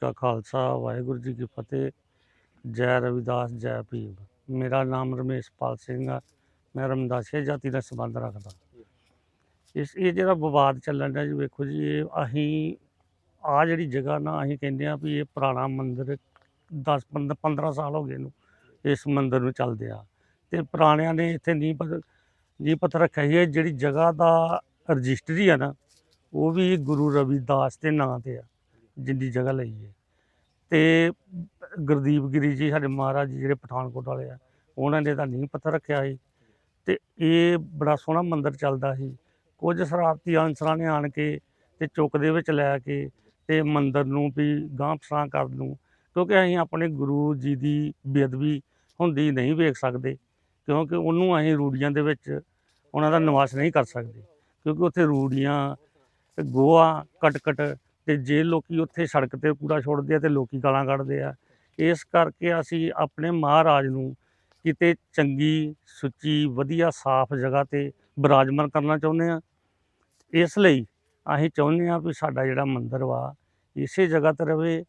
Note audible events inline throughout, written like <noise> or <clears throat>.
ਕਾ ਖਾਲਸਾ, ਵਾਹਿਗੁਰੂ ਜੀ ਕੀ ਫਤਿਹ। ਜੈ ਰਵਿਦਾਸ, ਜੈ ਭੀਮ। ਮੇਰਾ ਨਾਮ ਰਮੇਸ਼ਪਾਲ ਸਿੰਘ ਆ। ਮੈਂ ਰਮਦਾਸੀਆ ਜਾਤੀ ਨਾਲ ਸੰਬੰਧ ਰੱਖਦਾ। ਇਸ, ਇਹ ਜਿਹੜਾ ਵਿਵਾਦ ਚੱਲਣ ਡਿਆ ਜੀ, ਵੇਖੋ ਜੀ, ਇਹ ਅਸੀਂ ਆ ਜਿਹੜੀ ਜਗ੍ਹਾ ਨਾ ਅਸੀਂ ਕਹਿੰਦੇ ਆ ਵੀ ਇਹ ਪੁਰਾਣਾ ਮੰਦਿਰ 10 15 15 ਸਾਲ ਹੋ ਗਏ ਨੂੰ ਇਸ ਮੰਦਿਰ ਨੂੰ ਚੱਲਦੇ ਆ। ਤੇ ਪੁਰਾਣਿਆਂ ਨੇ ਇੱਥੇ ਨੀਂਹ ਪੱਥਰ ਨੀਂਹ ਪੱਥਰ ਰੱਖਿਆ ਸੀ। ਇਹ ਜਿਹੜੀ ਜਗ੍ਹਾ ਦਾ ਰਜਿਸਟਰੀ ਆ ਨਾ, ਉਹ ਵੀ ਗੁਰੂ ਰਵਿਦਾਸ ਦੇ ਨਾਂ ਤੇ ਆ। ਜਿੰਦੀ ਜਗ੍ਹਾ ਲਈ ਹੈ। ਤੇ ਗੁਰਦੀਪ ਗਿਰੀ ਜੀ ਸਾਡੇ ਮਹਾਰਾਜ ਜੀ ਜਿਹੜੇ ਪਠਾਨਕੋਟ ਵਾਲੇ ਆ, ਉਹਨਾਂ ਨੇ ਤਾਂ ਨੀਂਹ ਪੱਥਰ ਰੱਖਿਆ ਸੀ ਤੇ ਇਹ ਬੜਾ ਸੋਹਣਾ ਮੰਦਿਰ ਚੱਲਦਾ ਸੀ। ਕੁਝ ਸ਼ਰਾਰਤੀ ਅਨਸਰਾਂ ਨੇ ਆਣ ਕੇ ਤੇ ਚੁੱਕ ਦੇ ਵਿੱਚ ਲੈ ਕੇ ਤੇ ਮੰਦਿਰ ਨੂੰ ਵੀ ਗਾਂਹ ਪਸਾਂ ਕਰ ਨੂੰ ਕਿਉਂਕਿ ਅਸੀਂ ਆਪਣੇ ਗੁਰੂ ਜੀ ਦੀ ਬੇਅਦਬੀ ਹੁੰਦੀ ਨਹੀਂ ਵੇਖ ਸਕਦੇ, ਕਿਉਂਕਿ ਉਹਨੂੰ ਅਸੀਂ ਰੂੜੀਆਂ ਦੇ ਵਿੱਚ ਉਹਨਾਂ ਦਾ ਨਿਵਾਸ ਨਹੀਂ ਕਰ ਸਕਦੇ। ਕਿਉਂਕਿ ਉੱਥੇ ਰੂੜੀਆਂ ਤੇ ਗੋਆ, ਕਟਕਟ ਤੇ ਜੇ ਲੋਕੀ ਉੱਥੇ ਸੜਕ ਤੇ ਕੂੜਾ ਛੋੜਦੇ ਆ ਤੇ ਲੋਕੀ ਗਾਲਾਂ ਕੱਢਦੇ ਆ, ਇਸ ਕਰਕੇ ਅਸੀਂ ਆਪਣੇ ਮਹਾਰਾਜ ਨੂੰ ਕਿਤੇ ਚੰਗੀ, ਸੁੱਚੀ, ਵਧੀਆ, ਸਾਫ਼ ਜਗ੍ਹਾ ਤੇ ਬਿਰਾਜਮਾਨ ਕਰਨਾ ਚਾਹੁੰਦੇ ਆ। ਇਸ ਲਈ ਅਸੀਂ ਚਾਹੁੰਦੇ ਆ ਵੀ ਸਾਡਾ ਜਿਹੜਾ ਮੰਦਿਰ ਵਾ, ਇਸੇ ਜਗ੍ਹਾ ਤੇ ਰਵੇ।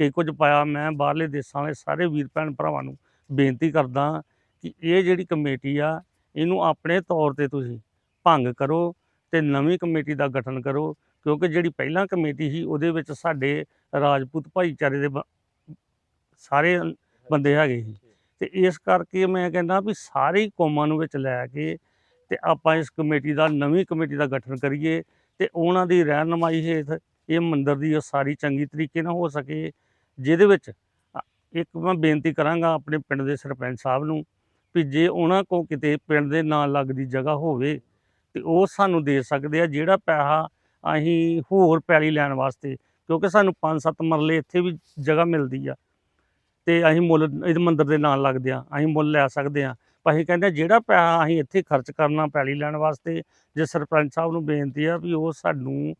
ਕਿ ਕੁਝ ਪਾਇਆ ਮੈਂ ਬਾਹਰਲੇ ਦੇਸ਼ਾਂ ਵਾਲੇ ਸਾਰੇ ਵੀਰ ਭੈਣ ਭਰਾਵਾਂ ਨੂੰ ਬੇਨਤੀ ਕਰਦਾ ਕਿ ਇਹ ਜਿਹੜੀ ਕਮੇਟੀ ਆ, ਇਹਨੂੰ ਆਪਣੇ ਤੌਰ ਤੇ ਤੁਸੀਂ ਭੰਗ ਕਰੋ ਤੇ ਨਵੀਂ ਕਮੇਟੀ ਦਾ ਗਠਨ ਕਰੋ। ਕਿਉਂਕਿ ਜਿਹੜੀ ਪਹਿਲਾਂ ਕਮੇਟੀ ਸੀ ਉਹਦੇ ਵਿੱਚ ਸਾਡੇ ਰਾਜਪੂਤ ਭਾਈਚਾਰੇ ਦੇ ਸਾਰੇ ਬੰਦੇ ਹੈਗੇ ਸੀ। ਤੇ ਇਸ ਕਰਕੇ ਮੈਂ ਕਹਿੰਦਾ ਵੀ ਸਾਰੀ ਕੌਮਾਂ ਨੂੰ ਵਿੱਚ ਲੈ ਕੇ ਤੇ ਆਪਾਂ ਇਸ ਕਮੇਟੀ ਦਾ ਨਵੀਂ ਕਮੇਟੀ ਦਾ ਗਠਨ ਕਰੀਏ ਤੇ ਉਹਨਾਂ ਦੀ ਰਹਿਨਮਾਈ ਹੇਠ ਇਹ ਮੰਦਿਰ ਦੀ ਉਸਾਰੀ ਚੰਗੀ ਤਰੀਕੇ ਨਾਲ ਹੋ ਸਕੇ ਜਿਹਦੇ ਵਿੱਚ ਇੱਕ ਮੈਂ ਬੇਨਤੀ ਕਰਾਂਗਾ ਆਪਣੇ ਪਿੰਡ ਦੇ ਸਰਪੰਚ ਸਾਹਿਬ ਨੂੰ ਵੀ ਜੇ ਉਹਨਾਂ ਕੋ ਕਿਤੇ ਪਿੰਡ ਦੇ ਨਾਲ ਲੱਗਦੀ ਜਗ੍ਹਾ ਹੋਵੇ ਤੇ ਉਹ ਸਾਨੂੰ ਦੇ ਸਕਦੇ ਆ ਜਿਹੜਾ ਪੈਸਾ ਅਸੀਂ ਹੋਰ ਪੈਲੀ ਲੈਣ ਵਾਸਤੇ, ਕਿਉਂਕਿ ਸਾਨੂੰ 5-7 ਮਰਲੇ ਇੱਥੇ ਵੀ ਜਗ੍ਹਾ ਮਿਲਦੀ ਆ। ਤੇ ਅਸੀਂ ਮੁੱਲ ਇਹ ਮੰਦਰ ਦੇ ਨਾਲ ਲੱਗਦੇ ਆ ਅਸੀਂ ਮੁੱਲ ਲੈ ਸਕਦੇ ਆ। ਪਰ ਅਸੀਂ ਕਹਿੰਦੇ ਜਿਹੜਾ ਪੈਸਾ ਅਸੀਂ ਇੱਥੇ ਖਰਚ ਕਰਨਾ ਪੈਲੀ ਲੈਣ ਵਾਸਤੇ, ਜੇ ਸਰਪੰਚ ਸਾਹਿਬ ਨੂੰ ਬੇਨਤੀ ਆ ਵੀ ਉਹ ਸਾਨੂੰ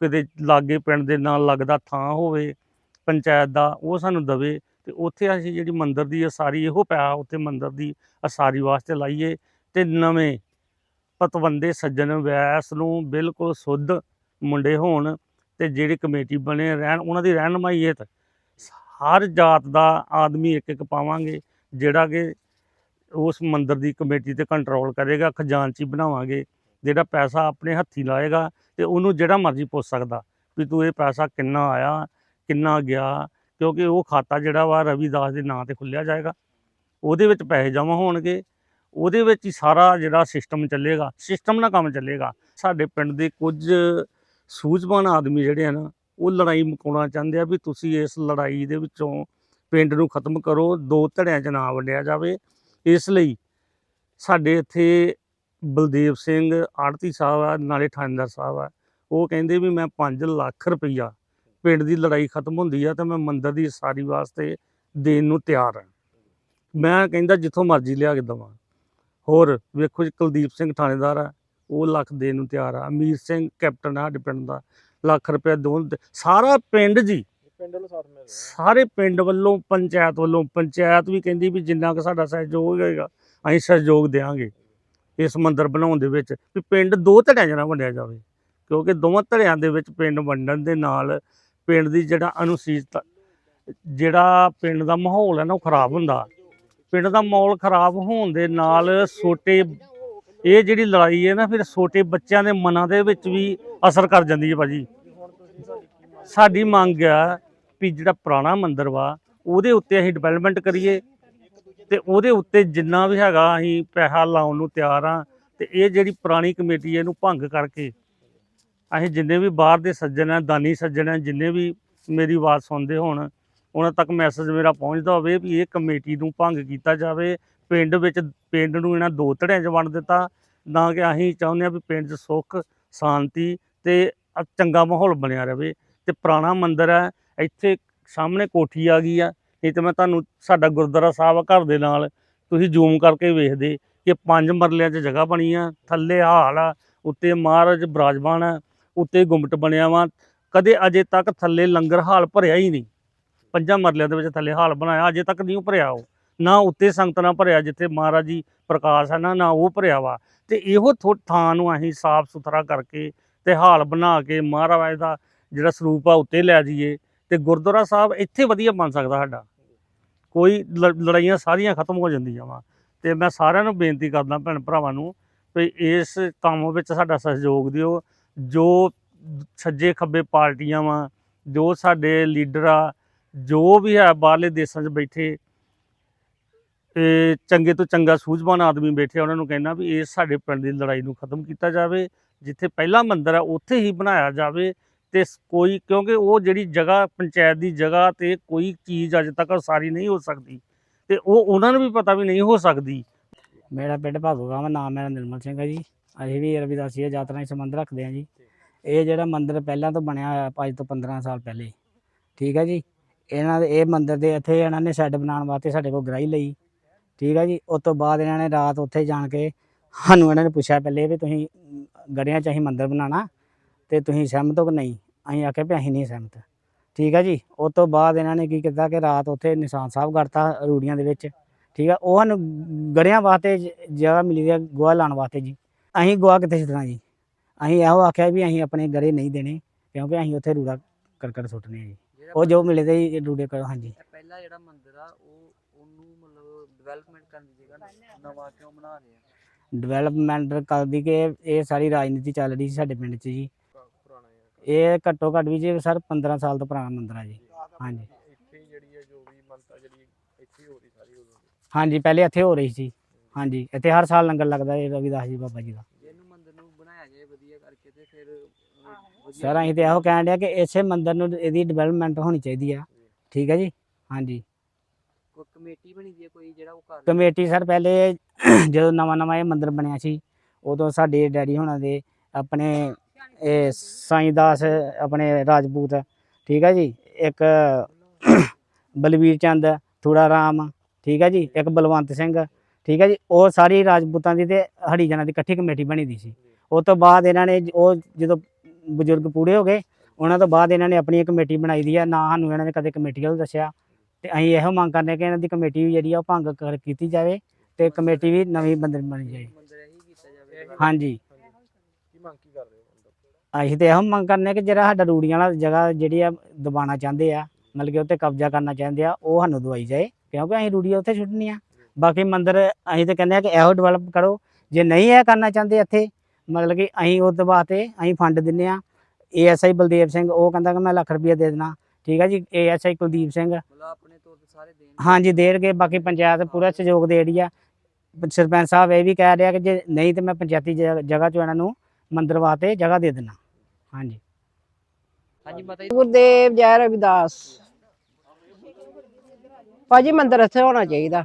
ਕਿਤੇ ਲਾਗੇ ਪਿੰਡ ਦੇ ਨਾਲ ਲੱਗਦਾ ਥਾਂ ਹੋਵੇ, ਪੰਚਾਇਤ ਦਾ, ਉਹ ਸਾਨੂੰ ਦਵੇ, ਤੇ ਉੱਥੇ ਅਸੀਂ ਜਿਹੜੀ ਮੰਦਰ ਦੀ ਅਸਾਰੀ, ਇਹੋ ਪੈਸਾ ਉੱਥੇ ਮੰਦਰ ਦੀ ਅਸਾਰੀ ਵਾਸਤੇ ਲਾਈਏ, ਤੇ ਨਵੇਂ ਪਤਵੰਦੇ ਸੱਜਣ ਵੈਸ ਨੂੰ ਬਿਲਕੁਲ ਸੁੱਧ ਮੁੰਡੇ ਹੋਣ ਤੇ ਜਿਹੜੀ ਕਮੇਟੀ ਬਣੇ ਰਹਿਣ, ਉਹਨਾਂ ਦੀ ਰਹਿਨਮਾਈ ਹੇਠ ਹਰ ਜਾਤ ਦਾ ਆਦਮੀ ਇੱਕ ਇੱਕ ਪਾਵਾਂਗੇ, ਜਿਹੜਾ ਕਿ ਉਸ ਮੰਦਿਰ ਦੀ ਕਮੇਟੀ ਤੇ ਕੰਟਰੋਲ ਕਰੇਗਾ, ਖਜ਼ਾਨਚੀ ਬਣਾਵਾਂਗੇ, ਜਿਹੜਾ ਪੈਸਾ ਆਪਣੇ ਹੱਥੀ ਲਾਏਗਾ ਤੇ ਉਹਨੂੰ ਜਿਹੜਾ ਮਰਜ਼ੀ ਪੁੱਛ ਸਕਦਾ ਵੀ ਤੂੰ ਇਹ ਪੈਸਾ ਕਿੰਨਾ ਆਇਆ, ਕਿੰਨਾ ਗਿਆ, ਕਿਉਂਕਿ ਉਹ ਖਾਤਾ ਜਿਹੜਾ ਵਾ ਰਵੀਦਾਸ ਦੇ ਨਾਂ ਤੇ ਖੁੱਲਿਆ ਜਾਏਗਾ। ਉਹਦੇ ਵਿੱਚ ਪੈਸੇ ਜਮ੍ਹਾਂ ਹੋਣਗੇ, ਉਹਦੇ ਵਿੱਚ ਹੀ ਸਾਰਾ ਜਿਹੜਾ ਸਿਸਟਮ ਚੱਲੇਗਾ ਸਿਸਟਮ ਨਾਲ ਕੰਮ ਚੱਲੇਗਾ। ਸਾਡੇ ਪਿੰਡ ਦੇ ਕੁਝ ਸੂਝਵਾਨ ਆਦਮੀ ਜਿਹੜੇ ਆ ਨਾ, ਉਹ ਲੜਾਈ ਮੁਕਾਉਣਾ ਚਾਹੁੰਦੇ ਆ ਵੀ ਤੁਸੀਂ ਇਸ ਲੜਾਈ ਦੇ ਵਿੱਚੋਂ ਪਿੰਡ ਨੂੰ ਖਤਮ ਕਰੋ, ਦੋ ਧੜਿਆਂ 'ਚ ਨਾ ਵੰਡਿਆ ਜਾਵੇ। ਇਸ ਲਈ ਸਾਡੇ ਇੱਥੇ ਬਲਦੇਵ ਸਿੰਘ ਆੜਤੀ ਸਾਹਿਬ ਆ, ਨਾਲੇ ਥਾਣੇਦਾਰ ਸਾਹਿਬ ਆ, ਉਹ ਕਹਿੰਦੇ ਵੀ ਮੈਂ 5 ਲੱਖ ਰੁਪਈਆ ਪਿੰਡ ਦੀ ਲੜਾਈ ਖਤਮ ਹੁੰਦੀ ਆ ਤੇ ਮੈਂ ਮੰਦਰ ਦੀ ਸਾਰੀ ਵਾਸਤੇ ਦੇਣ ਨੂੰ ਤਿਆਰ ਹਾਂ ਮੈਂ ਕਹਿੰਦਾ ਜਿੱਥੋਂ ਮਰਜ਼ੀ ਲਿਆ ਕੇ ਦਵਾਂ। ਹੋਰ ਵੇਖੋ ਜੀ, ਕੁਲਦੀਪ ਸਿੰਘ ਥਾਣੇਦਾਰ ਆ ਉਹ ਲੱਖ ਦੇਣ ਨੂੰ ਤਿਆਰ ਆ। ਅਮੀਰ ਸਿੰਘ ਕੈਪਟਨ ਆ ਪਿੰਡ ਦਾ ਲੱਖ ਰੁਪਏ ਦੋਨ ਸਾਰਾ ਪਿੰਡ ਜੀ। ਪਿੰਡ ਵੱਲੋਂ ਸਾਥ ਮਿਲ ਰਿਹਾ। ਸਾਰੇ ਪਿੰਡ ਵੱਲੋਂ ਪੰਚਾਇਤ ਵੱਲੋਂ ਪੰਚਾਇਤ ਵੀ ਕਹਿੰਦੀ ਵੀ ਜਿੰਨਾ ਕੁ ਸਾਡਾ ਸਹਿਯੋਗ ਹੋਏਗਾ ਅਸੀਂ ਸਹਿਯੋਗ ਦੇਵਾਂਗੇ ਇਸ ਮੰਦਿਰ ਬਣਾਉਣ ਦੇ ਵਿੱਚ। ਵੀ ਪਿੰਡ ਦੋ ਧੜਿਆਂ ਨਾ ਵੰਡਿਆ ਜਾਵੇ ਕਿਉਂਕਿ ਦੋਵਾਂ ਧੜਿਆਂ ਦੇ ਵਿੱਚ ਪਿੰਡ ਵੰਡਣ ਦੇ ਨਾਲ ਪਿੰਡ ਦੀ ਜਿਹੜਾ ਅਨੁਸੂਚਿਤ ਜਿਹੜਾ ਪਿੰਡ ਦਾ ਮਾਹੌਲ ਹੈ ਨਾ ਉਹ ਖਰਾਬ ਹੁੰਦਾ। ਪਿੰਡ ਦਾ ਮਾਹੌਲ ਖਰਾਬ ਹੋਣ ਦੇ ਨਾਲ ਛੋਟੇ ਇਹ ਜਿਹੜੀ ਲੜਾਈ ਹੈ ਨਾ, ਫਿਰ ਛੋਟੇ ਬੱਚਿਆਂ ਦੇ ਮਨਾਂ ਦੇ ਵਿੱਚ ਵੀ ਅਸਰ ਕਰ ਜਾਂਦੀ ਹੈ ਭਾਜੀ। ਹੁਣ ਸਾਡੀ ਮੰਗ ਆ ਵੀ ਜਿਹੜਾ ਪੁਰਾਣਾ ਮੰਦਿਰ ਵਾ, ਉਹਦੇ ਉੱਤੇ ਅਸੀਂ ਡਿਵੈਲਪਮੈਂਟ ਕਰੀਏ ਤੇ ਉਹਦੇ ਉੱਤੇ ਜਿੰਨਾ ਵੀ ਹੈਗਾ ਅਸੀਂ ਪੈਸਾ ਲਾਉਣ ਨੂੰ ਤਿਆਰ ਆ ਤੇ ਇਹ ਜਿਹੜੀ ਪੁਰਾਣੀ ਕਮੇਟੀ ਇਹਨੂੰ ਭੰਗ ਕਰਕੇ ਅਸੀਂ ਜਿੰਨੇ ਵੀ ਬਾਹਰ ਦੇ ਸੱਜਣ ਆ, ਦਾਨੀ ਸੱਜਣ ਆ, ਜਿੰਨੇ ਵੀ ਮੇਰੀ ਆਵਾਜ਼ ਸੁਣਦੇ ਹੋਣ, ਉਹਨਾਂ ਤੱਕ ਮੈਸੇਜ ਮੇਰਾ ਪਹੁੰਚਦਾ ਹੋਵੇ ਵੀ ਇਹ ਕਮੇਟੀ ਨੂੰ ਭੰਗ ਕੀਤਾ ਜਾਵੇ, ਪਿੰਡ ਵਿੱਚ ਪਿੰਡ ਨੂੰ ਇਹਨਾਂ ਦੋ ਧੜਿਆਂ 'ਚ ਵੰਡ ਦਿੱਤਾ। ਨਾ ਕਿ ਅਸੀਂ ਚਾਹੁੰਦੇ ਆ ਵੀ ਪਿੰਡ 'ਚ ਸੁੱਖ, ਸ਼ਾਂਤੀ ਤੇ ਚੰਗਾ ਮਾਹੌਲ ਬਣਿਆ ਰਵੇ ਤੇ ਪੁਰਾਣਾ ਮੰਦਿਰ ਹੈ, ਇੱਥੇ ਸਾਹਮਣੇ ਕੋਠੀ ਆ ਗਈ ਆ। ਨਹੀਂ ਤੇ ਮੈਂ ਤੁਹਾਨੂੰ, ਸਾਡਾ ਗੁਰਦੁਆਰਾ ਸਾਹਿਬ ਘਰ ਦੇ ਨਾਲ, ਤੁਸੀਂ ਜ਼ੂਮ ਕਰਕੇ ਵੇਖਦੇ ਕਿ ਪੰਜ ਮਰਲਿਆਂ 'ਚ ਜਗ੍ਹਾ ਬਣੀ ਆ, ਥੱਲੇ ਹਾਲ ਆ, ਉੱਤੇ ਮਹਾਰਾਜ ਬਿਰਾਜਮਾਨ ਆ, ਉੱਤੇ ਗੁੰਮਟ ਬਣਿਆ ਵਾ। ਕਦੇ ਅਜੇ ਤੱਕ ਥੱਲੇ ਲੰਗਰ ਹਾਲ ਭਰਿਆ ਹੀ ਨਹੀਂ। ਪੰਜਾਂ ਮਰਲਿਆਂ ਦੇ ਵਿੱਚ ਥੱਲੇ ਹਾਲ ਬਣਾਇਆ, ਅਜੇ ਤੱਕ ਨਹੀਂ ਉਹ ਭਰਿਆ ਉਹ। ਨਾ ਉੱਤੇ ਸੰਗਤ ਨਾਲ ਭਰਿਆ ਜਿੱਥੇ ਮਹਾਰਾਜ ਜੀ ਪ੍ਰਕਾਸ਼ ਹੈ ਨਾ ਨਾ ਉਹ ਭਰਿਆ ਵਾ। ਤੇ ਇਹੋ ਥੋ- ਥਾਂ ਨੂੰ ਅਸੀਂ ਸਾਫ਼ ਸੁਥਰਾ ਕਰਕੇ ਤੇ ਹਾਲ ਬਣਾ ਕੇ ਮਹਾਰਾਜ ਦਾ ਜਿਹੜਾ ਸਰੂਪ ਆ ਉੱਤੇ ਲੈ ਜਾਈਏ ਤੇ ਗੁਰਦੁਆਰਾ ਸਾਹਿਬ ਇੱਥੇ ਵਧੀਆ ਬਣ ਸਕਦਾ ਸਾਡਾ। ਕੋਈ ਲ- ਲੜਾਈਆਂ ਸਾਰੀਆਂ ਖਤਮ ਹੋ ਜਾਂਦੀਆਂ ਵਾ। ਤੇ ਮੈਂ ਸਾਰਿਆਂ ਨੂੰ ਬੇਨਤੀ ਕਰਦਾ ਭੈਣ ਭਰਾਵਾਂ ਨੂੰ ਵੀ ਇਸ ਕੰਮ ਵਿੱਚ ਸਾਡਾ ਸਹਿਯੋਗ ਦਿਓ। ਜੋ ਛੱਜੇ ਖੱਬੇ ਪਾਰਟੀਆਂ ਵਾ, ਜੋ ਸਾਡੇ ਲੀਡਰ ਆ, ਜੋ ਵੀ ਹੈ ਬਾਹਰਲੇ ਦੇਸ਼ਾਂ 'ਚ ਬੈਠੇ ਤੇ ਚੰਗੇ ਤੋਂ ਚੰਗਾ ਸੂਝਵਾਨ ਆਦਮੀ ਬੈਠੇ ਉਹਨਾਂ ਨੂੰ ਕਹਿਣਾ ਵੀ ਇਹ ਸਾਡੇ ਪਿੰਡ ਦੀ ਲੜਾਈ ਨੂੰ ਖਤਮ ਕੀਤਾ ਜਾਵੇ, ਜਿੱਥੇ ਪਹਿਲਾ ਮੰਦਿਰ ਹੈ ਉੱਥੇ ਹੀ ਬਣਾਇਆ ਜਾਵੇ ਤੇ ਕੋਈ, ਕਿਉਂਕਿ ਉਹ ਜਿਹੜੀ ਜਗ੍ਹਾ, ਪੰਚਾਇਤ ਦੀ ਜਗ੍ਹਾ ਤੇ ਕੋਈ ਚੀਜ਼ ਅੱਜ ਤੱਕ ਸਾਰੀ ਨਹੀਂ ਹੋ ਸਕਦੀ ਤੇ ਉਹ ਉਹਨਾਂ ਨੂੰ ਵੀ ਪਤਾ ਵੀ ਨਹੀਂ ਹੋ ਸਕਦੀ। ਮੇਰਾ ਪਿੰਡ ਭਾਗੋਗਾ ਵਾ ਨਾਮ ਮੇਰਾ ਨਿਰਮਲ ਸਿੰਘ ਹੈ ਜੀ। ਅਸੀਂ ਵੀ ਰਵਿਦਾਸੀਆ ਯਾਤਰਾ ਨਾਲ ਸੰਬੰਧ ਰੱਖਦੇ ਹਾਂ ਜੀ। ਇਹ ਜਿਹੜਾ ਮੰਦਿਰ ਪਹਿਲਾਂ ਤੋਂ ਬਣਿਆ ਹੋਇਆ ਅੱਜ ਤੋਂ 15 ਸਾਲ ਪਹਿਲੇ, ਠੀਕ ਹੈ ਜੀ? ਇਹਨਾਂ ਦੇ, ਇਹ ਮੰਦਿਰ ਦੇ ਇੱਥੇ ਇਹਨਾਂ ਨੇ ਸ਼ੈੱਡ ਬਣਾਉਣ ਵਾਸਤੇ ਸਾਡੇ ਕੋਲ ਗ੍ਰਾਈ ਲਈ। ਠੀਕ ਹੈ ਜੀ ਉਸ ਤੋਂ ਬਾਅਦ ਇਹਨਾਂ ਨੇ ਰਾਤ ਉੱਥੇ ਜਾਣ ਕੇ ਸਾਨੂੰ ਇਹਨਾਂ ਨੇ ਪੁੱਛਿਆ ਪਹਿਲੇ ਵੀ ਤੁਸੀਂ ਗੜਿਆਂ 'ਚ ਅਸੀਂ ਮੰਦਿਰ ਬਣਾਉਣਾ ਤੇ ਤੁਸੀਂ ਸਹਿਮਤ ਹੋ ਕਿ ਨਹੀਂ? ਅਸੀਂ ਆਖਿਆ ਵੀ ਅਸੀਂ ਨਹੀਂ ਸਹਿਮਤ। ਠੀਕ ਹੈ ਜੀ ਉਸ ਤੋਂ ਬਾਅਦ ਇਹਨਾਂ ਨੇ ਕੀ ਕੀਤਾ ਕਿ ਰਾਤ ਉੱਥੇ ਨਿਸ਼ਾਨ ਸਾਹਿਬ ਕਰਤਾ ਰੂੜੀਆਂ ਦੇ ਵਿੱਚ। ਠੀਕ ਆ ਉਹ ਸਾਨੂੰ ਗੜਿਆਂ ਵਾਸਤੇ ਜਗ੍ਹਾ ਮਿਲੀ ਦੀ ਆ ਗੋਹਾ ਲਾਉਣ ਵਾਸਤੇ ਜੀ। ਅਸੀਂ ਗੋਹਾ ਕਿੱਥੇ ਛੱਡਣਾ ਜੀ? ਅਸੀਂ ਇਹੋ ਆਖਿਆ ਵੀ ਅਸੀਂ ਆਪਣੇ ਗੜੇ ਨਹੀਂ ਦੇਣੇ ਕਿਉਂਕਿ ਅਸੀਂ ਉੱਥੇ ਰੂੜਾ ਕਰਕਟ ਸੁੱਟਨੇ ਆ ਜੀ। ਉਹ ਜੋ ਮਿਲੇ ਜੀ ਰੂੜੇ ਕਰੋ ਹਾਂਜੀ। ਪਹਿਲਾ ਜਿਹੜਾ ਮੰਦਿਰ ਆ ਉਹ ਉਹਨੂੰ ਡਿਵੈਲਪਮੈਂਟ ਕਰਨ ਦੀ ਜਗ੍ਹਾ ਨਵਾਂ ਕਿਉਂ ਬਣਾ ਰਹੇ ਆ? ਡਿਵੈਲਪਮੈਂਟ ਕਰਦੀ ਕਿ ਇਹ ਸਾਰੀ ਰਾਜਨੀਤੀ ਚੱਲ ਰਹੀ ਸੀ ਸਾਡੇ ਪਿੰਡ 'ਚ ਜੀ। ਪੁਰਾਣਾ ਇਹ ਘੱਟੋ ਘੱਟ ਵੀ ਜੀ ਸਰ 15 ਸਾਲ ਤੋਂ ਪੁਰਾਣਾ ਮੰਦਿਰ ਆ ਜੀ। ਹਾਂਜੀ। ਇੱਥੇ ਹੀ ਜਿਹੜੀ ਹੈ ਜੋ ਵੀ ਮੰਨਤਾ ਜਿਹੜੀ ਇੱਥੇ ਹੀ ਹੋ ਰਹੀ ਸਾਰੀ ਉਦੋਂ ਦੀ। ਹਾਂਜੀ ਪਹਿਲੇ ਇੱਥੇ ਹੋ ਰਹੀ ਸੀ। ਹਾਂਜੀ ਇੱਥੇ ਹਰ ਸਾਲ ਲੰਗਰ ਲੱਗਦਾ ਹੈ ਰਵਿਦਾਸ ਜੀ ਬਾਬਾ ਜੀ ਦਾ। ਇਹਨੂੰ ਮੰਦਿਰ ਨੂੰ ਬਣਾਇਆ ਜਾਏ ਵਧੀਆ ਕਰਕੇ ਤੇ ਫਿਰ ਅਹ, ਵਧੀਆ ਸਰ ਅਸੀਂ ਤੇ ਇਹੋ ਕਹਿਣ ਡਿਆ ਕਿ ਇਸੇ ਮੰਦਿਰ ਨੂੰ ਇਹਦੀ ਡਿਵੈਲਪਮੈਂਟ ਹੋਣੀ ਚਾਹੀਦੀ ਆ। ਠੀਕ ਹੈ ਜੀ? ਹਾਂਜੀ। ਕੋਈ ਕਮੇਟੀ ਬਣੀ ਦੀ ਹੈ ਕੋਈ ਜਿਹੜਾ ਉਹ ਕਰ ਕਮੇਟੀ ਸਰ ਪਹਿਲੇ <clears throat> ਜਦੋਂ ਨਵਾਂ ਨਵਾਂ ਇਹ ਮੰਦਿਰ ਬਣਿਆ ਸੀ, ਉਦੋਂ ਸਾਡੇ ਡੈਡੀ ਹੋਣਾ ਦੇ ਆਪਣੇ ਇਹ ਸਾਈਂ ਦਾਸ, ਆਪਣੇ ਰਾਜਪੂਤ, ਠੀਕ ਹੈ ਜੀ, ਇੱਕ <clears throat> ਬਲਵੀਰ ਚੰਦ, ਥੋੜਾ ਰਾਮ, ਠੀਕ ਹੈ ਜੀ, ਇੱਕ ਬਲਵੰਤ ਸਿੰਘ, ਠੀਕ ਹੈ ਜੀ, ਉਹ ਸਾਰੀ ਰਾਜਪੂਤਾਂ ਦੀ ਤੇ ਹਰੀਜਨਾਂ ਦੀ ਇਕੱਠੀ ਕਮੇਟੀ ਬਣੀ ਦੀ ਸੀ। ਉਸ ਤੋਂ ਬਾਅਦ ਇਹਨਾਂ ਨੇ ਉਹ ਜਦੋਂ ਬਜ਼ੁਰਗ ਪੂਰੇ ਹੋ ਗਏ, ਉਹਨਾਂ ਤੋਂ ਬਾਅਦ ਇਹਨਾਂ ਨੇ ਆਪਣੀ ਕਮੇਟੀ ਬਣਾਈ ਦੀ ਆ, ਨਾ ਸਾਨੂੰ ਇਹਨਾਂ ਨੇ ਕਦੇ ਕਮੇਟੀ ਵੱਲ ਦੱਸਿਆ ਤੇ ਅਸੀਂ ਇਹੋ ਮੰਗ ਕਰਨੇ ਕਿ ਇਹਨਾਂ ਦੀ ਕਮੇਟੀ ਵੀ ਜਿਹੜੀ ਆ ਉਹ ਭੰਗ ਕਰ ਕੀਤੀ ਜਾਵੇ ਤੇ ਕਮੇਟੀ ਵੀ ਨਵੀਂ ਬੰਦਰ ਬਣੀ ਜਾਏ। ਜਾਵੇ ਹਾਂਜੀ। ਕੀ ਮੰਗ ਕੀ ਕਰ ਰਹੇ ਹੋ? ਅਸੀਂ ਤੇ ਇਹੋ ਮੰਗ ਕਰਨੇ ਕਿ ਜਿਹੜਾ ਸਾਡਾ ਰੂੜੀਆਂ ਵਾਲਾ ਜਗ੍ਹਾ ਜਿਹੜੀ ਆ ਦਬਾਉਣਾ ਚਾਹੁੰਦੇ ਆ ਮਤਲਬ ਕਿ ਉੱਤੇ ਕਬਜ਼ਾ ਕਰਨਾ ਚਾਹੁੰਦੇ ਆ ਉਹ ਸਾਨੂੰ ਦਵਾਈ ਜਾਏ ਕਿਉਂਕਿ ਅਸੀਂ ਰੂੜੀਆਂ ਉੱਥੇ ਛੁੱਟਣੀਆਂ ਬਾਕੀ ਮੰਦਿਰ ਅਸੀਂ ਤੇ ਕਹਿੰਦੇ ਆ ਕਿ ਇਹੋ ਡਿਵੈਲਪ ਕਰੋ ਜੇ ਨਹੀਂ ਇਹ ਕਰਨਾ ਚਾਹੁੰਦੇ ਇੱਥੇ ਮਤਲਬ ਕਿ ਅਸੀਂ ਉਸ ਦੇ ਵਾਸਤੇ ਅਸੀਂ ਫੰਡ ਦਿੰਨੇ ਆ। ਏਐਸਆਈ ਬਲਦੇਵ ਸਿੰਘ ਉਹ ਕਹਿੰਦਾ ਕਿ ਮੈਂ ਲੱਖ ਰੁਪਏ ਦੇ ਦੇਣਾ। ਠੀਕ ਹੈ ਜੀ ਏਐਸਆਈ ਕੁਲਦੀਪ ਸਿੰਘ। ਆਪਣੇ ਤੌਰ ਤੇ ਸਾਰੇ ਦੇਣ ਹਾਂਜੀ ਦੇਣਗੇ ਬਾਕੀ ਪੰਚਾਇਤ ਪੂਰਾ ਸਹਿਯੋਗ ਦੇ ਰਹੀ ਆ। ਸਰਪੰਚ ਸਾਹਿਬ ਇਹ ਵੀ ਕਹਿ ਰਿਹਾ ਕਿ ਜੇ ਨਹੀਂ ਤੇ ਮੈਂ ਪੰਚਾਇਤੀ ਜ- ਜਗ੍ਹਾ 'ਚੋਂ ਇਹਨਾਂ ਨੂੰ ਮੰਦਿਰ ਵਾਸਤੇ ਜਗ੍ਹਾ ਦੇ ਦੇਣਾ ਹਾਂਜੀ। ਹਾਂਜੀ ਮਾਤਾ ਜੀ। ਗੁਰਦੇਵ ਜੈ ਰਵਿਦਾਸ। ਭਾਜੀ ਮੰਦਿਰ ਇੱਥੇ ਹੋਣਾ ਚਾਹੀਦਾ।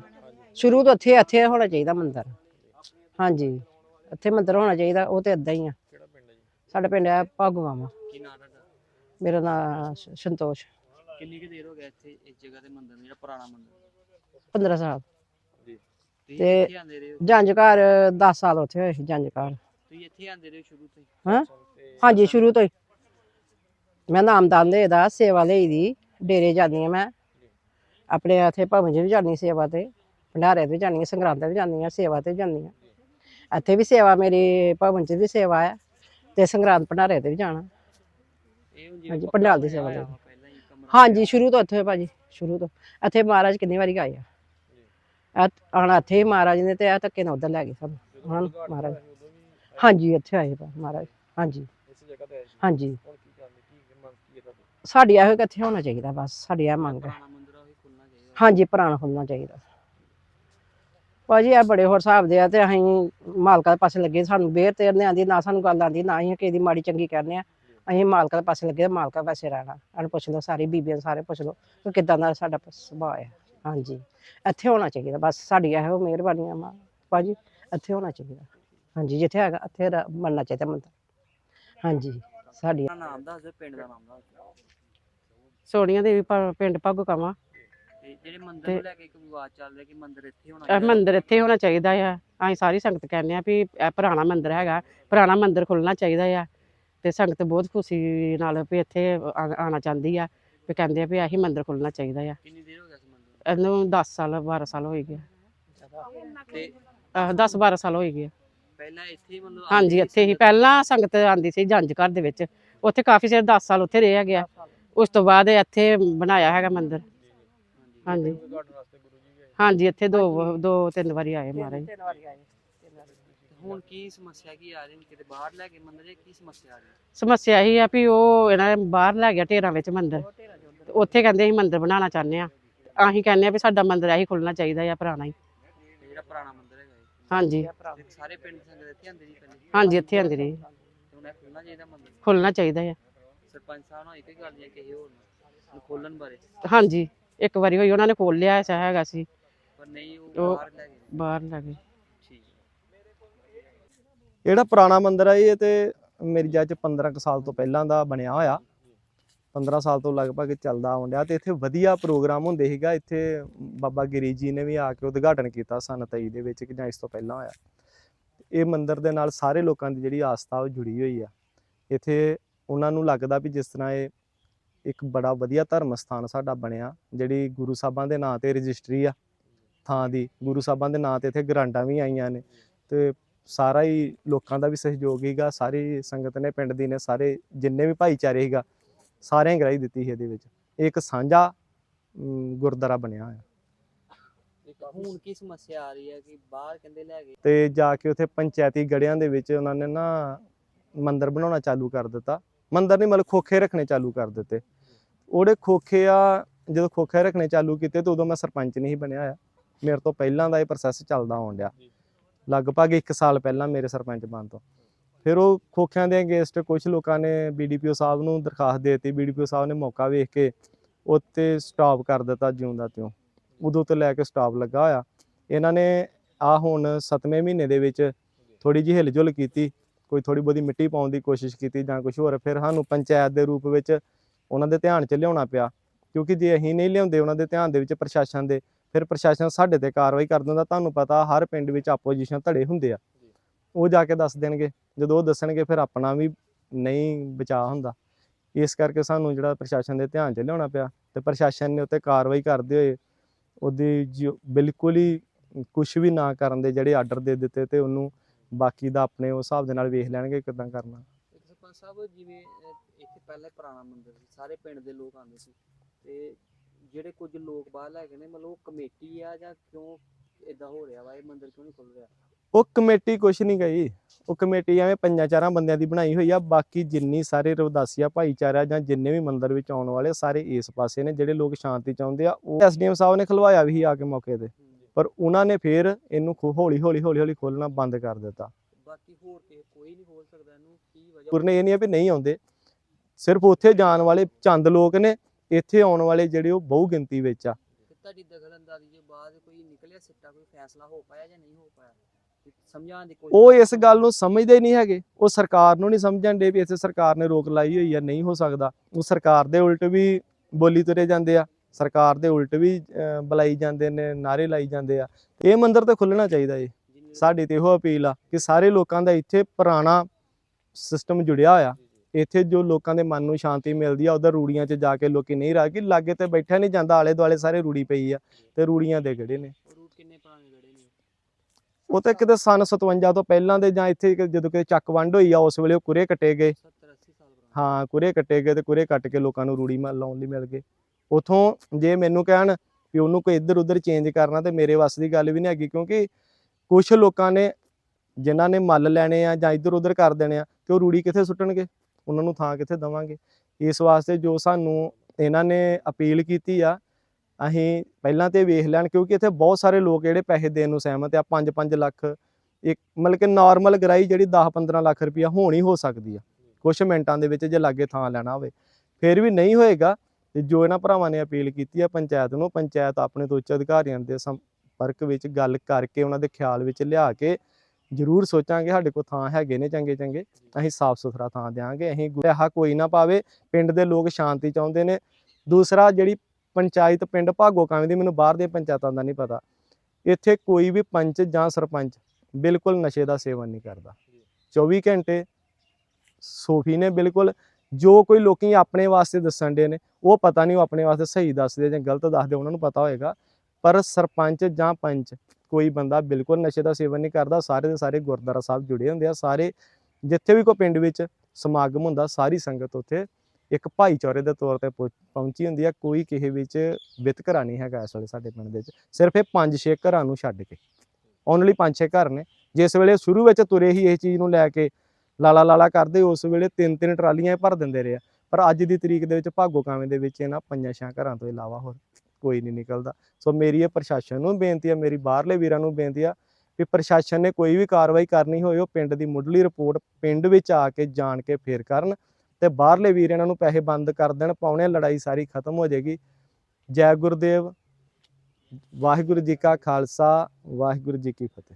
ਸ਼ੁਰੂ ਤੋਂ ਇੱਥੇ ਇੱਥੇ ਹੋਣਾ ਚਾਹੀਦਾ ਮੰਦਿਰ। ਹਾਂਜੀ। ਇੱਥੇ ਮੰਦਿਰ ਹੋਣਾ ਚਾਹੀਦਾ ਉਹ ਤੇ ਇਦਾਂ ਹੀ ਆ। ਕਿਹੜਾ ਪਿੰਡ ਹੈ ਜੀ? ਸਾਡਾ ਪਿੰਡ ਹੈ ਭਾਗੂਵਾਵਾ ਕੀ ਨਾਂ ਤੁਹਾਡਾ? ਮੇਰਾ ਨਾਮ ਸੰਤੋਸ਼। ਕਿੰਨੀ ਕੁ ਦੇਰ ਹੋ ਗਿਆ ਇੱਥੇ ਇਸ ਜਗ੍ਹਾ ਤੇ ਮੰਦਿਰ ਨੂੰ ਜਿਹੜਾ ਪੁਰਾਣਾ ਮੰਦਿਰ 15 ਸਾਲ। ਤੁਸੀਂ ਤੇ- ਇੱਥੇ ਆਂਦੇ ਰਹੇ ਹੋ? ਜੰਜ ਘਰ 10 ਸਾਲ ਉੱਥੇ ਹੋਏ ਸੀ ਜੰਜ ਘਰ। ਤੁਸੀਂ ਇੱਥੇ ਆਂਦੇ ਰਹੇ ਹੋ ਸ਼ੁਰੂ ਤੋਂ ਹੀ? ਹਾਂਜੀ ਸ਼ੁਰੂ ਤੋਂ ਹੀ। ਮੈਂ ਨਾਮਦਾਨ ਦੇ ਦਾ ਸੇਵਾ ਲਈ ਦੀ ਡੇਰੇ ਜਾਂਦੀ ਹਾਂ ਮੈਂ। ਆਪਣੇ ਇੱਥੇ ਭਵਨ 'ਚ ਵੀ ਜਾਂਦੀ ਸੇਵਾ ਤੇ ਭੰਡਾਰੇ ਤੇ ਵੀ ਜਾਂਦੀ ਹਾਂ ਸੰਗਰਾਂਦ ਵੀ ਜਾਂਦੀ ਹਾਂ ਸੇਵਾ ਤੇ ਵੀ ਜਾਂਦੀ ਹਾਂ। ਇੱਥੇ ਵੀ ਸੇਵਾ ਮੇਰੀ ਭਵਨ 'ਚ ਵੀ ਸੇਵਾ ਹੈ ਤੇ ਸੰਗਰਾਂਦ ਭੰਡਾਰੇ ਤੇ ਵੀ ਜਾਣਾ। ਹਾਂਜੀ, ਪੰਡਾਲ ਦੀ ਸੇਵਾ ਲਈ। ਹੀ ਹਾਂਜੀ ਸ਼ੁਰੂ ਤੋਂ ਇੱਥੇ ਭਾਜੀ ਸ਼ੁਰੂ ਤੋਂ। ਇੱਥੇ ਮਹਾਰਾਜ ਕਿੰਨੀ ਵਾਰੀ ਗਏ ਆ? ਆਣਾ ਇੱਥੇ ਹੀ ਮਹਾਰਾਜ ਨੇ ਤੇ ਇਹ ਧੱਕੇ ਨਾਲ ਉਧਰ ਲੈ ਗਏ ਸਾਨੂੰ ਹੁਣ ਮਹਾਰਾਜ। ਹਾਂਜੀ ਇੱਥੇ ਆਏ ਪਾ ਮਹਾਰਾਜ ਹਾਂਜੀ। ਆਏ ਹਾਂਜੀ। ਹੈ ਸਾਡੀ ਇਹੋ ਕਿ ਇੱਥੇ ਹੋਣਾ ਚਾਹੀਦਾ ਬਸ ਸਾਡੀ ਇਹ ਮੰਗ ਹੈ। ਆ ਹੀ ਹਾਂਜੀ ਪੁਰਾਣਾ ਖੁੱਲਣਾ ਚਾਹੀਦਾ। ਭਾਜੀ ਇਹ ਬੜੇ ਹੋਰ ਹਿਸਾਬ ਦੇ ਆ ਤੇ ਅਸੀਂ ਮਾਲਕਾਂ ਦੇ ਪਾਸੇ ਲੱਗੇ ਸਾਨੂੰ ਬੇਰ ਤੇਰ ਨਹੀਂ ਆਂਦੀ ਨਾ ਸਾਨੂੰ ਗੱਲ ਆਂਦੀ ਨਾ ਅਸੀਂ ਕਿਸੇ ਦੀ ਮਾੜੀ ਚੰਗੀ ਕਹਿੰਦੇ ਆ। ਅਸੀਂ ਮਾਲਕਾਂ ਦੇ ਪਾਸੇ ਲੱਗੇ ਮਾਲਕਾਂ ਪਾਸੇ ਰਹਿਣਾ। ਇਹਨੂੰ ਪੁੱਛ ਲਓ ਸਾਰੀ ਬੀਬੀਆਂ ਨੂੰ ਸਾਰੇ ਪੁੱਛ ਲਓ ਕਿ ਕਿਦਾਂ ਦਾ ਸਾਡਾ ਪ- ਸੁਭਾਅ ਹੈ। ਹਾਂਜੀ। ਇੱਥੇ ਹੋਣਾ ਚਾਹੀਦਾ ਬਸ ਸਾਡੀ ਇਹੋ ਮਿਹਰਬਾਨੀ ਆ ਮਾਂ ਭਾਜੀ ਇੱਥੇ ਹੋਣਾ ਚਾਹੀਦਾ। ਹਾਂਜੀ ਜਿੱਥੇ ਹੈਗਾ ਇੱਥੇ ਰ- ਬਣਨਾ ਚਾਹੀਦਾ ਮੰਦਰ ਹਾਂਜੀ ਸਾਡੀ ਆਪਣਾ ਨਾਮ ਦੱਸ ਦਿਓ ਪਿੰਡ ਦਾ ਨਾਮ ਦੱਸ ਦਿਓ। ਸੋਨੀਆ ਦੇਵੀ ਪਿੰਡ ਭਾਗੋ ਕਾਵਾਂ। ਤੇ ਜਿਹੜੇ ਮੰਦਿਰ ਤੇ- ਨੂੰ ਲੈ ਕੇ ਇੱਕ ਵਿਵਾਦ ਚੱਲ ਰਿਹਾ ਕਿ ਮੰਦਿਰ ਇੱਥੇ ਹੋਣਾ ਇਹ। ਮੰਦਿਰ ਇੱਥੇ ਹੋਣਾ ਚਾਹੀਦਾ ਆ। ਅਸੀਂ ਸਾਰੀ ਸੰਗਤ ਕਹਿੰਦੇ ਆ ਵੀ ਇਹ ਪੁਰਾਣਾ ਮੰਦਿਰ ਹੈਗਾ ਪੁਰਾਣਾ ਮੰਦਿਰ ਖੁੱਲਣਾ ਚਾਹੀਦਾ ਆ। ਤੇ ਸੰਗਤ ਬਹੁਤ ਖੁਸ਼ੀ ਨਾਲ ਵੀ ਇੱਥੇ ਆ- ਆਉਣਾ ਚਾਹੁੰਦੀ ਆ ਵੀ ਕਹਿੰਦੇ ਆ ਵੀ ਇਹੀ ਮੰਦਿਰ ਖੁੱਲਣਾ ਚਾਹੀਦਾ ਆ। ਕਿੰਨੀ ਦੇਰ ਹੋ ਗਿਆ ਸੀ ਮੰਦਿਰ ਨੂੰ? ਇਹਨੂੰ 10 ਸਾਲ 12 ਸਾਲ ਹੋਈ ਗਿਆ ਤੇ 10 12 ਸਾਲ ਹੋਈ ਗਿਆ ਪਹਿਲਾਂ ਇੱਥੇ ਹੀ ਮਤਲਬ ਹਾਂਜੀ ਇੱਥੇ ਹੀ? ਪਹਿਲਾਂ ਸੰਗਤ ਆਂਦੀ ਸੀ ਜੰਜ ਘਰ ਦੇ ਵਿੱਚ। ਉੱਥੇ ਕਾਫੀ ਚਿਰ 10 ਸਾਲ ਉੱਥੇ ਰਿਹਾ ਗਿਆ। ਉਸ ਤੋਂ ਬਾਅਦ ਇੱਥੇ ਬਣਾਇਆ ਹੈਗਾ ਮੰਦਿਰ। ਹਾਂਜੀ। ਗਏ। ਹਾਂਜੀ ਇੱਥੇ ਦੋ ਦੋ ਤਿੰਨ ਵਾਰੀ ਆਏ ਮਹਾਰਾਜ। ਹੁਣ ਕੀ ਸਮੱਸਿਆ ਕੀ ਆ ਰਹੀ? ਹੈ ਕਿਤੇ ਬਾਹਰ ਲੈ ਕੇ ਮੰਦਰ ਜਾਂ ਕੀ ਸਮੱਸਿਆ ਆ ਰਹੀ? ਹੈ ਸਮੱਸਿਆ ਇਹੀ ਆ ਵੀ ਉਹ ਇਹਨਾਂ ਨੇ ਬਾਹਰ ਲੈ ਗਿਆ ਢੇਰਾਂ ਵਿੱਚ ਮੰਦਿਰ। ਤੇ ਉੱਥੇ ਕਹਿੰਦੇ ਅਸੀਂ ਮੰਦਿਰ ਬਣਾਉਣਾ ਚਾਹੁੰਦੇ ਆ ਅਸੀਂ ਕਹਿੰਦੇ ਆ ਵੀ ਸਾਡਾ ਮੰਦਿਰ ਇਹੀ ਖੁੱਲਣਾ ਚਾਹੀਦਾ ਆ ਪੁਰਾਣਾ ਹੀ। ਤੇ ਜਿਹੜਾ ਪੁਰਾਣਾ ਮੰਦਰ ਹੈਗਾ ਇਹ, ਹਾਂਜੀ। ਤੇ ਸਾਰੇ ਪਿੰਡ ਦੇ ਸੰਗਤ ਇੱਥੇ ਆਉਂਦੇ ਜੀ ਪਹਿਲੇ ਹਾਂਜੀ ਇੱਥੇ ਆਂਦੇ ਰਹੀ ਤੇ ਹੁਣ ਇਹ ਖੁੱਲਣਾ ਚਾਹੀਦਾ ਮੰਦਰ? ਖੁੱਲਣਾ ਚਾਹੀਦਾ ਆ। ਸਰਪੰਚ ਸਾਹਿਬ ਨਾਲ ਇੱਕ ਗੱਲ ਹੈ ਕਿਸੇ ਹੋਰ ਨੂੰ ਖੋਲਣ ਬਾਰੇ? ਹਾਂਜੀ ਇੱਕ ਵਾਰੀ ਹੋਈ ਉਹਨਾਂ ਨੇ ਖੋਲ ਲਿਆ ਐਸਾ ਹੈਗਾ ਸੀ। ਪਰ ਨਹੀਂ ਉਹ ਉਹ- ਬਾਹਰ ਲੈ ਗਏ। ਬਾਹਰ ਲੱਗੇ ਜਿਹੜਾ ਪੁਰਾਣਾ ਮੰਦਿਰ ਆ ਇਹ ਤੇ ਮੇਰੀ ਜਾਚ 15 ਕੁ ਸਾਲ ਤੋਂ ਪਹਿਲਾਂ ਦਾ ਬਣਿਆ ਹੋਇਆ। 15 ਸਾਲ ਤੋਂ ਲਗਭਗ ਚੱਲਦਾ ਆਉਣ ਡਿਆ ਤੇ ਇੱਥੇ ਵਧੀਆ ਪ੍ਰੋਗਰਾਮ ਹੁੰਦੇ ਸੀਗਾ। ਇੱਥੇ ਬਾਬਾ ਗਿਰੀ ਜੀ ਨੇ ਵੀ ਆ ਕੇ ਉਦਘਾਟਨ ਕੀਤਾ ਸਨ 23 ਦੇ ਵਿੱਚ ਕਿ ਜਾਂ ਇਸ ਤੋਂ ਪਹਿਲਾਂ ਹੋਇਆ। ਇਹ ਮੰਦਿਰ ਦੇ ਨਾਲ ਸਾਰੇ ਲੋਕਾਂ ਦੀ ਜਿਹੜੀ ਆਸਥਾ ਉਹ ਜੁੜੀ ਹੋਈ ਆ। ਇੱਥੇ ਉਹਨਾਂ ਨੂੰ ਲੱਗਦਾ ਵੀ ਜਿਸ ਤਰ੍ਹਾਂ ਇਹ ਇੱਕ ਬੜਾ ਵਧੀਆ ਧਰਮ ਸਥਾਨ ਸਾਡਾ ਬਣਿਆ, ਜਿਹੜੀ ਗੁਰੂ ਸਾਹਿਬਾਂ ਦੇ ਨਾਂ ਤੇ ਰਜਿਸਟਰੀ ਆ ਥਾਂ ਦੀ। ਗੁਰੂ ਸਾਹਿਬਾਂ ਦੇ ਨਾਂ ਤੇ ਇੱਥੇ ਗਰਾਂਟਾਂ ਵੀ ਆਈਆਂ ਨੇ ਤੇ ਸਾਰਾ ਹੀ ਲੋਕਾਂ ਦਾ ਵੀ ਸਹਿਯੋਗ ਹੀਗਾ ਸਾਰੀ ਸੰਗਤ ਨੇ ਪਿੰਡ ਦੀ ਨੇ ਸਾਰੇ ਜਿੰਨੇ ਵੀ ਭਾਈਚਾਰੇ ਹੀਗਾ ਸਾਰਿਆਂ ਗਰਾਈ ਦਿੱਤੀ ਸੀ ਇਹਦੇ ਵਿੱਚ। ਇਹ ਇੱਕ ਸਾਂਝਾ ਗੁਰਦੁਆਰਾ ਬਣਿਆ ਹੋਇਆ। ਹੁਣ ਕੀ ਸਮੱਸਿਆ ਆ ਰਹੀ ਹੈ ਕਿ ਬਾਹਰ ਕਹਿੰਦੇ ਲੈ ਗਏ? ਤੇ ਜਾ ਕੇ ਉੱਥੇ ਪੰਚਾਇਤੀ ਗੜਿਆਂ ਦੇ ਵਿੱਚ ਉਹਨਾਂ ਨੇ ਨਾ ਮੰਦਿਰ ਬਣਾਉਣਾ ਚਾਲੂ ਕਰ ਦਿੱਤਾ। ਮੰਦਿਰ ਨਹੀਂ ਮਤਲਬ ਖੋਖੇ ਰੱਖਣੇ ਚਾਲੂ ਕਰ ਦਿੱਤੇ। ਉਹਦੇ ਖੋਖੇ ਆ ਜਦੋਂ ਖੋਖੇ ਰੱਖਣੇ ਚਾਲੂ ਕੀਤੇ ਤੇ ਉਦੋਂ ਮੈਂ ਸਰਪੰਚ ਨਹੀਂ ਬਣਿਆ ਹੋਇਆ। ਮੇਰੇ ਤੋਂ ਪਹਿਲਾਂ ਦਾ ਇਹ ਪ੍ਰੋਸੈਸ ਚੱਲਦਾ ਆਉਣ ਡਿਆ। ਲਗਭਗ 1 ਸਾਲ ਪਹਿਲਾਂ ਮੇਰੇ ਸਰਪੰਚ ਬਣ ਤੋਂ। ਫਿਰ ਉਹ ਖੋਖਿਆਂ ਦੇ ਅਗੇਂਸਟ ਕੁਝ ਲੋਕਾਂ ਨੇ ਬੀਡੀਪੀਓ ਸਾਹਿਬ ਨੂੰ ਦਰਖਾਸਤ ਦੇ ਦਿੱਤੀ। ਬੀਡੀਪੀਓ ਸਾਹਿਬ ਨੇ ਮੌਕਾ ਵੇਖ ਕੇ ਉੱਤੇ ਸਟਾਪ ਕਰ ਦਿੱਤਾ ਜਿਉਂਦਾ ਤਿਉਂ। ਉਦੋਂ ਤੋਂ ਲੈ ਕੇ ਸਟਾਪ ਲੱਗਾ ਹੋਇਆ। ਇਹਨਾਂ ਨੇ ਆ ਹੁਣ 7ਵੇਂ ਮਹੀਨੇ ਦੇ ਵਿੱਚ ਥੋੜੀ ਜਿਹੀ ਹਿਲਜੁਲ ਕੀਤੀ, ਕੋਈ ਥੋੜੀ ਬਹੁਤੀ ਮਿੱਟੀ ਪਾਉਣ ਦੀ ਕੋਸ਼ਿਸ਼ ਕੀਤੀ ਜਾਂ ਕੁਝ ਹੋਰ। ਫਿਰ ਸਾਨੂੰ ਪੰਚਾਇਤ ਦੇ ਰੂਪ ਵਿੱਚ ਉਹਨਾਂ ਦੇ ਧਿਆਨ 'ਚ ਲਿਆਉਣਾ ਪਿਆ। ਕਿਉਂਕਿ ਜੇ ਅਸੀਂ ਨਹੀਂ ਲਿਆਉਂਦੇ ਉਹਨਾਂ ਦੇ ਧਿਆਨ ਦੇ ਵਿੱਚ ਪ੍ਰਸ਼ਾਸਨ ਦੇ ਫਿਰ ਪ੍ਰਸ਼ਾਸਨ ਸਾਡੇ ਤੇ ਕਾਰਵਾਈ ਕਰ ਦਿੰਦਾ, ਤੁਹਾਨੂੰ ਪਤਾ ਹਰ ਪਿੰਡ ਵਿੱਚ ਆਪੋਜੀਸ਼ਨ ਧੜੇ ਹੁੰਦੇ ਆ। ਉਹ ਜਾ ਕੇ ਦੱਸ ਦੇਣਗੇ, ਜਦੋਂ ਉਹ ਦੱਸਣਗੇ ਫਿਰ ਆਪਣਾ ਵੀ ਨਹੀਂ ਬਚਾਅ ਹੁੰਦਾ। ਇਸ ਕਰਕੇ ਸਾਨੂੰ ਜਿਹੜਾ ਪ੍ਰਸ਼ਾਸਨ ਦੇ ਧਿਆਨ 'ਚ ਲਿਆਉਣਾ ਪਿਆ ਤੇ ਪ੍ਰਸ਼ਾਸਨ ਨੇ ਉੱਤੇ ਕਾਰਵਾਈ ਕਰਦੇ ਹੋਏ ਉਹਦੀ ਬਿਲਕੁਲ ਹੀ ਕੁਝ ਵੀ ਨਾ ਕਰਨ ਦੇ ਜਿਹੜੇ ਆਰਡਰ ਦੇ ਦਿੱਤੇ ਤੇ ਉਹਨੂੰ ਬਾਕੀ ਦਾ ਆਪਣੇ ਉਸ ਹਿਸਾਬ ਦੇ ਨਾਲ ਵੇਖ ਲੈਣਗੇ ਕਿਦਾਂ ਕਰਨਾ। ਸਰਪੰਚ ਸਾਹਿਬ, ਜਿਵੇਂ ਇੱਥੇ ਪਹਿਲੇ ਪੁਰਾਣਾ ਮੰਦਿਰ ਸੀ, ਸਾਰੇ ਪਿੰਡ ਦੇ ਲੋਕ ਆਉਂਦੇ ਸੀ ਤੇ ਜਿਹੜੇ ਕੁਝ ਲੋਕ ਬਾਹਰ ਲੈ ਗਏ ਨੇ ਮਤਲਬ ਉਹ ਕਮੇਟੀ ਆ ਜਾਂ ਕਿਉਂ ਇਦਾਂ ਹੋ ਰਿਹਾ ਵਾ? ਇਹ ਮੰਦਿਰ ਕਿਉਂ ਨਹੀਂ ਖੁੱਲ ਰਿਹਾ? ਉਹ ਕਮੇਟੀ ਕੁਛ ਨਹੀਂ ਗਈ। ਉਹ ਕਮੇਟੀ ਐਵੇਂ ਪੰਜਾਂ ਚਾਰਾਂ ਬੰਦਿਆਂ ਦੀ ਬਣਾਈ ਹੋਈ ਆ। ਬਾਕੀ ਜਿੰਨੀ ਸਾਰੇ ਰਵਦਾਸੀਆ ਭਾਈਚਾਰਾ ਜਾਂ ਜਿੰਨੇ ਵੀ ਮੰਦਿਰ ਵਿੱਚ ਆਉਣ ਵਾਲੇ ਸਾਰੇ ਇਸ ਪਾਸੇ ਨੇ। ਜਿਹੜੇ ਲੋਕ ਸ਼ਾਂਤੀ ਚਾਹੁੰਦੇ ਆ ਉਹ ਐਸਡੀਐਮ ਸਾਹਿਬ ਨੇ ਖਲਵਾਇਆ ਵੀ ਸੀ ਆ ਕੇ ਮੌਕੇ ਤੇ। ਪਰ ਉਹਨਾਂ ਨੇ ਫਿਰ ਇਹਨੂੰ ਹੌਲੀ ਹੌਲੀ ਹੌਲੀ ਹੌਲੀ ਖੋਲਣਾ ਬੰਦ ਕਰ ਦਿੱਤਾ। ਬਾਕੀ ਹੋਰ ਕਿਸੇ ਕੋਈ ਨਹੀਂ ਖੋਲ ਸਕਦਾ ਇਹਨੂੰ। ਕੀ ਵਜ੍ਹਾ? ਪੁਰਨੇ ਇਹ ਨਹੀਂ ਆ ਵੀ ਨਹੀਂ ਆਉਂਦੇ। ਸਿਰਫ ਉੱਥੇ ਜਾਣ ਵਾਲੇ ਚੰਦ ਲੋਕ ਨੇ। ਇੱਥੇ ਆਉਣ ਵਾਲੇ ਜਿਹੜੇ ਉਹ ਬਹੁ ਗਿਣਤੀ ਵਿੱਚ ਆ। ਤੁਹਾਡੀ ਦਖਲਅੰਦਾਜ਼ੀ ਦੇ ਬਾਅਦ ਕੋਈ ਨਿਕਲਿਆ ਸਿੱਟਾ ਕੋਈ ਫੈਸਲਾ ਹੋ ਪਾਇਆ ਜਾਂ ਨਹੀਂ ਹੋ ਪਾਇਆ? ਸਮਝਾਉਣ ਦੀ ਕੋਈ ਉਹ ਇਸ ਗੱਲ ਨੂੰ ਸਮਝਦੇ ਨਹੀਂ ਹੈਗੇ। ਉਹ ਸਰਕਾਰ ਨੂੰ ਨਹੀਂ ਸਮਝਣ ਦੇ ਵੀ ਇੱਥੇ ਸਰਕਾਰ ਨੇ ਰੋਕ ਲਾਈ ਹੋਈ ਆ ਨਹੀਂ ਹੋ ਸਕਦਾ। ਉਹ ਸਰਕਾਰ ਦੇ ਉਲਟ ਵੀ ਬੋਲੀ ਤੁਰੇ ਜਾਂਦੇ ਆ ਸਰਕਾਰ ਦੇ ਉਲਟ ਵੀ ਬੁਲਾਈ ਜਾਂਦੇ ਨੇ ਨਾਰੇ ਲਾਈ ਜਾਂਦੇ ਆ। ਇਹ ਮੰਦਿਰ ਤੇ ਖੁੱਲਣਾ ਚਾਹੀਦਾ ਏ। ਸਾਡੀ ਤੇ ਇਹੋ ਅਪੀਲ ਆ ਕਿ ਸਾਰੇ ਲੋਕਾਂ ਦਾ ਇੱਥੇ ਪੁਰਾਣਾ ਸਿਸਟਮ ਜੁੜਿਆ ਹੋਇਆ। ਇੱਥੇ ਜੋ ਲੋਕਾਂ ਦੇ ਮਨ ਨੂੰ ਸ਼ਾਂਤੀ ਮਿਲਦੀ ਆ ਉਧਰ ਰੂੜੀਆਂ 'ਚ ਜਾ ਕੇ ਲੋਕੀ ਨਹੀਂ ਰਹਿ ਕਿ ਲਾਗੇ ਤੇ ਬੈਠਿਆ ਨਹੀਂ ਜਾਂਦਾ ਆਲੇ ਦੁਆਲੇ ਸਾਰੇ ਰੂੜੀ ਪਈ ਆ ਤੇ ਰੂੜੀਆਂ ਦੇ ਗੜੇ ਨੇ। ਉਹ ਰੂਟ ਕਿੰਨੇ ਪੁਰਾਣੇ ਗੜੇ ਨੇ? ਉਹ ਤੇ ਕਿਤੇ ਸਨ 57 ਤੋਂ ਪਹਿਲਾਂ ਦੇ ਜਾਂ ਇੱਥੇ ਜਦੋਂ ਕਿ ਚੱਕ ਵੰਡ ਹੋਈ ਆ ਉਸ ਵੇਲੇ ਉਹ ਕੁਰੇ ਕੱਟੇ ਗਏ। 70 80 ਸਾਲ ਪੁਰਾਣੇ। ਹਾਂ ਕੁਰੇ ਕੱਟੇ ਗਏ ਤੇ ਕੁਰੇ ਕੱਟ ਕੇ ਲੋਕਾਂ ਨੂੰ ਰੂੜੀ ਲਾਉਣ ਲਈ ਮਿਲ ਗਏ। ਉਥੋਂ ਜੇ ਮੈਨੂੰ ਕਹਿਣ ਵੀ ਉਹਨੂੰ ਕੋਈ ਇੱਧਰ ਉੱਧਰ ਚੇਂਜ ਕਰਨਾ ਤੇ ਮੇਰੇ ਵੱਸ ਦੀ ਗੱਲ ਵੀ ਨਹੀਂ ਹੈਗੀ ਕਿਉਂਕਿ ਕੁਝ ਲੋਕਾਂ ਨੇ ਜਿਨ੍ਹਾਂ ਨੇ ਮੱਲ ਲੈਣੇ ਆ ਜਾਂ ਇੱਧਰ ਉੱਧਰ ਕਰ ਦੇਣੇ ਆ ਤੇ ਉਹ ਰੂੜੀ ਕਿੱਥੇ ਸੁੱਟਣਗੇ? ਉਹਨਾਂ ਨੂੰ ਥਾਂ ਕਿੱਥੇ ਦਵਾਂਗੇ। ਇਸ ਵਾਸਤੇ ਜੋ ਸਾਨੂੰ ਇਹਨਾਂ ਨੇ ਅਪੀਲ ਕੀਤੀ ਆ, ਅਸੀਂ ਪਹਿਲਾਂ ਤੇ ਵੇਖ ਲੈਣ, ਕਿਉਂਕਿ ਇੱਥੇ ਬਹੁਤ ਸਾਰੇ ਲੋਕ ਜਿਹੜੇ ਪੈਸੇ ਦੇਣ ਨੂੰ ਸਹਿਮਤ ਆ 5-5 ਲੱਖ, ਇੱਕ ਮਤਲਬ ਕਿ ਨਾਰਮਲ ਗਰਾਈ ਜਿਹੜੀ 10-15 ਲੱਖ ਰੁਪਇਆ ਹੋਣੀ ਹੋ ਸਕਦੀ ਆ। ਕੁਝ ਮਿੰਟਾਂ ਦੇ ਵਿੱਚ ਜੇ ਲਾਗੇ ਥਾਂ ਲੈਣਾ ਹੋਵੇ। ਫਿਰ ਵੀ ਨਹੀਂ ਹੋਏਗਾ, ਤੇ ਜੋ ਇਹਨਾਂ ਭਰਾਵਾਂ ਨੇ ਅਪੀਲ ਕੀਤੀ ਆ ਪੰਚਾਇਤ ਨੂੰ, ਪੰਚਾਇਤ ਆਪਣੇ ਤੋਂ ਉੱਚ ਅਧਿਕਾਰੀਆਂ ਦੇ ਸੰਪਰਕ ਵਿੱਚ ਗੱਲ ਕਰਕੇ, ਉਹਨਾਂ ਦੇ ਖਿਆਲ ਵਿੱਚ ਲਿਆ ਕੇ ਜ਼ਰੂਰ ਸੋਚਾਂਗੇ, ਸਾਡੇ ਕੋਲ ਥਾਂ ਹੈਗੇ ਨੇ ਚੰਗੇ ਚੰਗੇ, ਅਸੀਂ ਸਾਫ਼ ਸੁਥਰਾ ਥਾਂ ਦਿਆਂਗੇ, ਅਸੀਂ ਗੁਹਾ ਕੋਈ ਨਾ ਪਾਵੇ, ਪਿੰਡ ਦੇ ਲੋਕ ਸ਼ਾਂਤੀ ਚਾਹੁੰਦੇ ਨੇ। ਦੂਸਰਾ, ਜਿਹੜੀ ਪੰਚਾਇਤ ਪਿੰਡ ਭਾਗੋ ਕਾਵੇਂ ਦੀ, ਮੈਨੂੰ ਬਾਹਰ ਦੇ ਪੰਚਾਇਤਾਂ ਦਾ ਨਹੀਂ ਪਤਾ। ਇੱਥੇ ਕੋਈ ਵੀ ਪੰਚ ਜਾਂ ਸਰਪੰਚ ਬਿਲਕੁਲ ਨਸ਼ੇ ਦਾ ਸੇਵਨ ਨਹੀਂ ਕਰਦਾ। 24 ਘੰਟੇ ਸੋਫੀ ਨੇ ਬਿਲਕੁਲ, ਜੋ ਕੋਈ ਲੋਕੀ ਆਪਣੇ ਵਾਸਤੇ ਦੱਸਣ ਦੇ ਨੇ, ਉਹ ਪਤਾ ਨਹੀਂ, ਉਹ ਆਪਣੇ ਵਾਸਤੇ ਸਹੀ ਦੱਸਦੇ ਜਾਂ ਗਲਤ ਦੱਸਦੇ, ਉਹਨਾਂ ਨੂੰ ਪਤਾ ਹੋਏਗਾ। ਪਰ ਸਰਪੰਚ ਜਾਂ ਪੰਚ ਕੋਈ ਬੰਦਾ ਬਿਲਕੁਲ ਨਸ਼ੇ ਦਾ ਸੇਵਨ ਨਹੀਂ ਕਰਦਾ, ਸਾਰੇ ਦੇ ਸਾਰੇ ਗੁਰਦੁਆਰਾ ਸਾਹਿਬ ਜੁੜੇ ਹੁੰਦੇ ਆ, ਸਾਰੇ ਜਿੱਥੇ ਵੀ ਕੋਈ ਪਿੰਡ ਵਿੱਚ ਸਮਾਗਮ ਹੁੰਦਾ, ਸਾਰੀ ਸੰਗਤ ਉੱਥੇ ਇੱਕ ਭਾਈਚਾਰੇ ਦੇ ਤੌਰ ਤੇ ਪਹੁੰ- ਪਹੁੰਚੀ ਹੁੰਦੀ ਆ, ਕੋਈ ਕਿਸੇ ਵਿੱਚ ਵਿਤਕਰਾ ਨਹੀਂ ਹੈਗਾ ਇਸ ਵੇਲੇ ਸਾਡੇ ਪਿੰਡ ਦੇ ਵਿੱਚ, ਸਿਰਫ ਇਹ 5-6 ਘਰਾਂ ਨੂੰ ਛੱਡ ਕੇ ਓਨਲੀ 5-6 ਘਰ ਨੇ, ਜਿਸ ਵੇਲੇ ਸ਼ੁਰੂ ਵਿੱਚ ਤੁਰੇ ਹੀ ਇਹ ਚੀਜ਼ ਨੂੰ ਲੈ ਕੇ ਲਾਲਾ ਲਾਲਾ ਕਰਦੇ, ਉਸ ਵੇਲੇ ਤਿੰਨ ਤਿੰਨ ਟਰਾਲੀਆਂ ਭਰ ਦਿੰਦੇ ਰਹੇ ਆ। ਪਰ ਅੱਜ ਦੀ ਤਰੀਕ ਦੇ ਵਿੱਚ ਭਾਗੋ ਕਾਵੇਂ ਦੇ ਵਿੱਚ ਇਹਨਾਂ ਪੰਜਾਂ ਛਾਂ ਘਰਾਂ ਤੋਂ ਇਲਾਵਾ ਹੋਰ ਕੋਈ ਨਹੀਂ ਨਿਕਲਦਾ। ਸੋ ਮੇਰੀ ਇਹ ਪ੍ਰਸ਼ਾਸਨ ਨੂੰ ਬੇਨਤੀ ਆ, ਮੇਰੀ ਬਾਹਰਲੇ ਵੀਰਾਂ ਨੂੰ ਬੇਨਤੀ ਆ ਵੀ ਪ੍ਰਸ਼ਾਸਨ ਨੇ ਕੋਈ ਵੀ ਕਾਰਵਾਈ ਕਰਨੀ ਹੋਏ, ਉਹ ਪਿੰਡ ਦੀ ਮੁੱਢਲੀ ਰਿਪੋਰਟ ਪਿੰਡ ਵਿੱਚ ਆ ਕੇ ਜਾਣ ਕੇ ਫੇਰ ਕਰਨ ਤੇ ਬਾਹਰਲੇ ਵੀਰ ਇਹਨਾਂ ਨੂੰ ਪੈਸੇ ਬੰਦ ਕਰ ਦੇਣ, ਪਾਉਣੇ ਲੜਾਈ ਸਾਰੀ ਖਤਮ ਹੋ ਜਾਏਗੀ। ਜੈ ਗੁਰਦੇਵ, ਵਾਹਿਗੁਰੂ ਜੀ ਕਾ ਖਾਲਸਾ, ਵਾਹਿਗੁਰੂ ਜੀ ਕੀ ਫਤਿਹ।